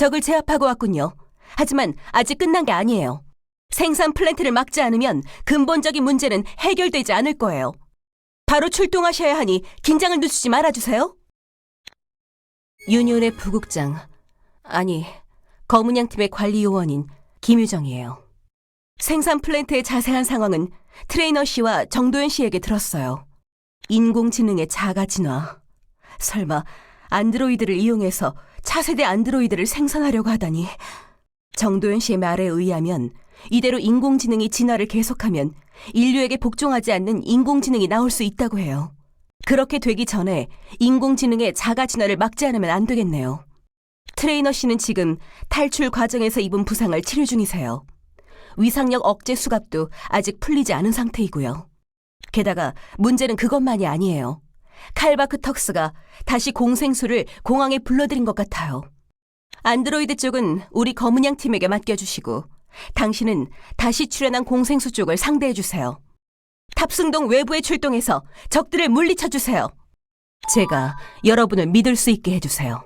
적을 제압하고 왔군요. 하지만 아직 끝난 게 아니에요. 생산 플랜트를 막지 않으면 근본적인 문제는 해결되지 않을 거예요. 바로 출동하셔야 하니 긴장을 늦추지 말아주세요. 유니온의 부국장, 아니, 검은양 팀의 관리 요원인 김유정이에요. 생산 플랜트의 자세한 상황은 트레이너 씨와 정도현 씨에게 들었어요. 인공지능의 자가 진화. 설마 안드로이드를 이용해서 차세대 안드로이드를 생산하려고 하다니. 정도현 씨의 말에 의하면 이대로 인공지능이 진화를 계속하면 인류에게 복종하지 않는 인공지능이 나올 수 있다고 해요. 그렇게 되기 전에 인공지능의 자가 진화를 막지 않으면 안 되겠네요. 트레이너 씨는 지금 탈출 과정에서 입은 부상을 치료 중이세요. 위상력 억제 수갑도 아직 풀리지 않은 상태이고요. 게다가 문제는 그것만이 아니에요. 칼바크 턱스가 다시 공생수를 공항에 불러들인 것 같아요. 안드로이드 쪽은 우리 검은양 팀에게 맡겨주시고 당신은 다시 출연한 공생수 쪽을 상대해주세요. 탑승동 외부에 출동해서 적들을 물리쳐주세요. 제가 여러분을 믿을 수 있게 해주세요.